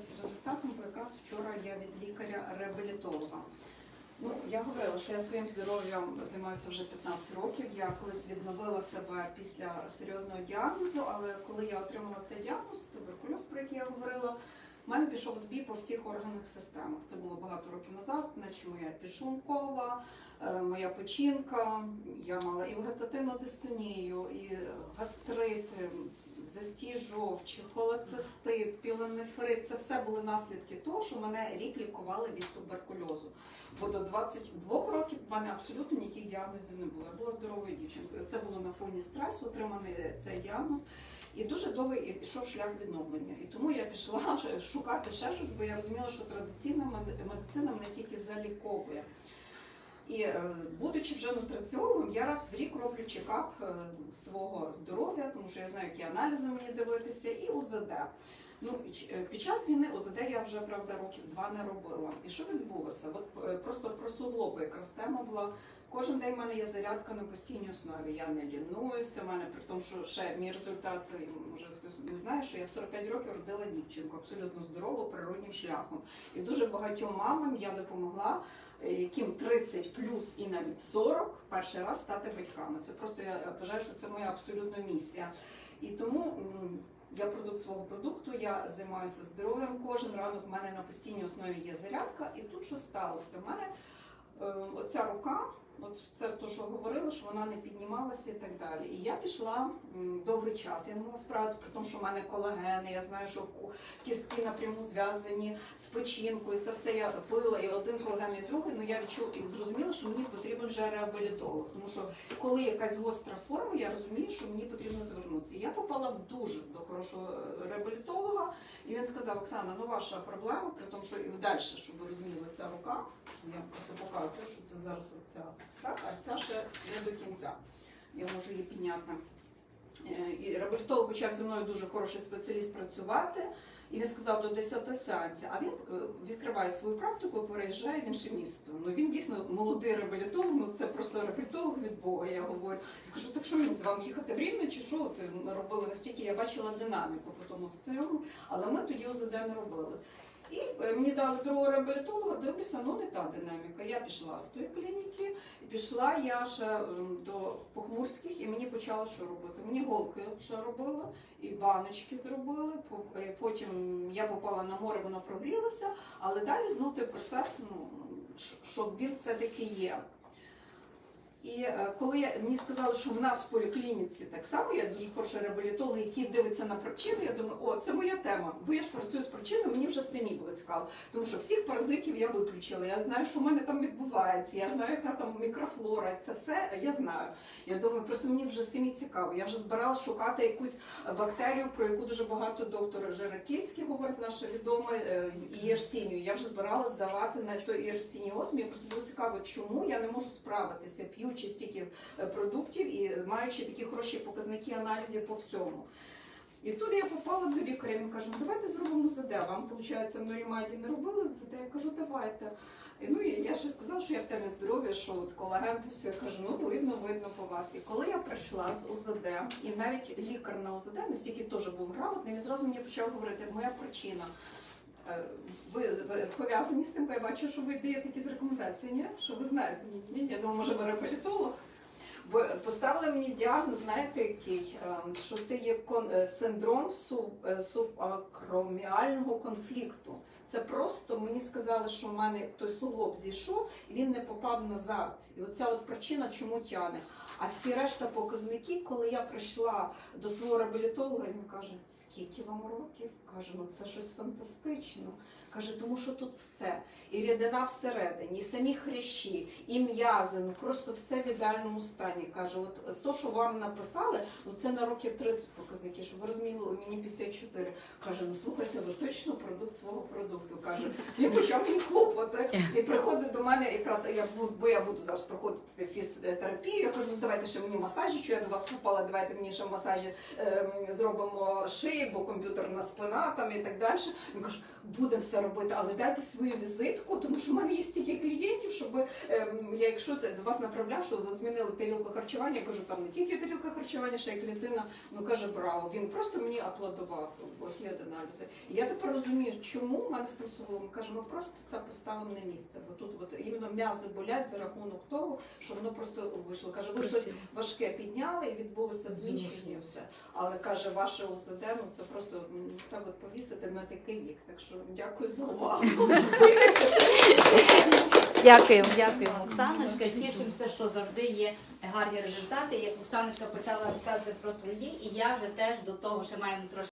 поділитися результатом, бо якраз вчора я від лікаря-реабілітолога. Ну, я говорила, що я своїм здоров'ям займаюся вже 15 років. Я колись відновила себе після серйозного діагнозу, але коли я отримала цей діагноз, туберкульоз, про який я говорила, в мене пішов збій по всіх органах системах. Це було багато років назад, наче моя підшлункова, е, моя печінка, я мала і вегетативну дистонію, і гастрити, застій жовчі, холецистит, пілонефрит. Це все були наслідки того, що мене рік лікували від туберкульозу. Бо до 22 років в мене абсолютно ніяких діагнозів не було. Я була здоровою дівчинкою. Це було на фоні стресу, отриманий цей діагноз. І дуже довгий пішов шлях відновлення. І тому я пішла шукати ще щось, бо я розуміла, що традиційна мед- медицина мене тільки заліковує. І е, будучи вже нутриціологом, я раз в рік роблю чекап е, свого здоров'я, тому що я знаю, які аналізи мені дивитися, і УЗД. Ну, е, під час війни УЗД я вже правда років два не робила. І що відбулося? От е, просто про суглоби якраз тема була. Кожен день в мене є зарядка на постійній основі. Я не лінуюся. В мене при тому, що ще мій результат, може хтось не знає, що я в 45 років родила дівчинку, абсолютно здорову, природнім шляхом. І дуже багатьом мамам я допомогла, е, яким 30 плюс і навіть 40 перший раз стати батьками. Це просто я вважаю, що це моя абсолютна місія. І тому. Я продукт свого продукту, я займаюся здоров'ям. Кожен ранок в мене на постійній основі є зарядка. І тут що сталося? У мене е, оця рука, от це те, що говорили, що вона не піднімалася і так далі. І я пішла довгий час. Я не могла справитися, при тому, що в мене колагени, я знаю, що кістки напряму зв'язані з печінкою. Це все я пила, і один колаген, і другий. Ну я відчула і зрозуміла, що мені потрібен вже реабілітолог. Тому що коли якась гостра форма, я розумію, що мені потрібно звернутися. Я попала в дуже до хорошого е, реабілітолога, і він сказав: Оксана, ну ваша проблема, при тому, що і далі, щоб ви розуміли, ця рука, я просто показую, що це зараз ця, так, а ця ще не до кінця. Я можу її підняти. Е, І реабілітолог почав зі мною дуже хороший спеціаліст працювати. І він сказав до 10 сеансів, а він е, відкриває свою практику, переїжджає в інше місто. Ну він дійсно молодий реабілітолог, ну це просто реабілітолог від Бога. Я говорю. Я кажу, так що мені з вами їхати в Рівне, чи що от ми робили настільки, я бачила динаміку по тому всьому, але ми тоді ОЗД не робили. І е, мені дали другого реабілітолога, дивлюся, ну не та динаміка. Я пішла з тої клініки, пішла я ще ем, до похмурських, і мені почало що робити. Мені голки ще робили, і баночки зробили. е, Потім я попала на море, воно прогрілося, але далі знов той процес, ну щоб він все-таки є. І е, коли я, мені сказали, що в нас в поліклініці так само є дуже хороший реабілітолог, який дивиться на причину, я думаю, о, це моя тема. Бо я ж працюю з причиною, мені вже самі було цікаво. Тому що всіх паразитів я виключила. Я знаю, що в мене там відбувається, я знаю, яка там мікрофлора. Це все я знаю. Я думаю, просто мені вже самі цікаво. Я вже збиралась шукати якусь бактерію, про яку дуже багато доктор Жираківський говорить, наша відома е, ієрсінію. Я вже збиралась давати на той ієрсініоз. Мені просто було цікаво, чому я не можу справитися, п'ючи стільки е, продуктів і маючи такі хороші показники аналізів по всьому. І тут я попала до лікаря, він каже, ну давайте зробимо ЗД. Вам, виходить, в Норімаді не робили ЗД? Я кажу, давайте. І, ну, і я ще сказала, що я в темі здоров'я, що от колаген, то все. Я кажу, ну видно, видно по вас. І коли я прийшла з УЗД, і навіть лікар на УЗД настільки теж був грамотний, він зразу мені почав говорити, моя причина. Е, Ви, пов'язані з тим, бо я бачу, що ви даєте якісь рекомендації, ні? Що ви знаєте? Ні, ні, думаю, може, ви реабілітолог. Поставили мені діагноз, знаєте, який, Ем, що це є е, синдром е, субакроміального конфлікту. Це просто мені сказали, що в мене той суглоб зійшов і він не попав назад. І оця от причина, чому тяне. А всі решта показники, коли я прийшла до свого реабілітолога, він каже: скільки вам років? Каже, ну це щось фантастично. Каже, тому що тут все. І рідина всередині, і самі хрящі, і м'язи, ну просто все в ідеальному стані. Каже, от то, що вам написали, ну це на років 30 показники, щоб ви розуміли, мені 54. Каже, ну слухайте, ви точно продукт свого продукту. Каже, він почав мені хлопати. І приходить до мене якраз я бо я буду зараз проходити фізтерапію. Я кажу, ну давайте ще мені масажі, що я до вас попала, давайте мені ще масажі ем, зробимо шиї, бо комп'ютерна спина там і так далі. Він каже, будемо все робити, але дайте свою візитку, тому що в мене є стільки клієнтів, щоб ем, я якщо до вас направляв, що ви змінили тарілку харчування. Я кажу, там не тільки тарілка харчування, ще й клітина. Ну каже, браво. Він просто мені аплодував. От аналізи. І я тепер розумію, чому в мене. Каже, ми просто це поставимо на місце. Бо тут от іменно м'язи болять за рахунок того, що воно просто вийшло. Каже, ви щось важке підняли і відбулося зміщення. Все. Але каже, ваше УЗД, ну це просто от повісити на такий вік. Так що дякую за увагу. Дякую, дякую. Оксаночка. Тішимося, що завжди є гарні результати. Як Оксаночка почала розказувати про свої, і я вже теж до того, що маємо трошки.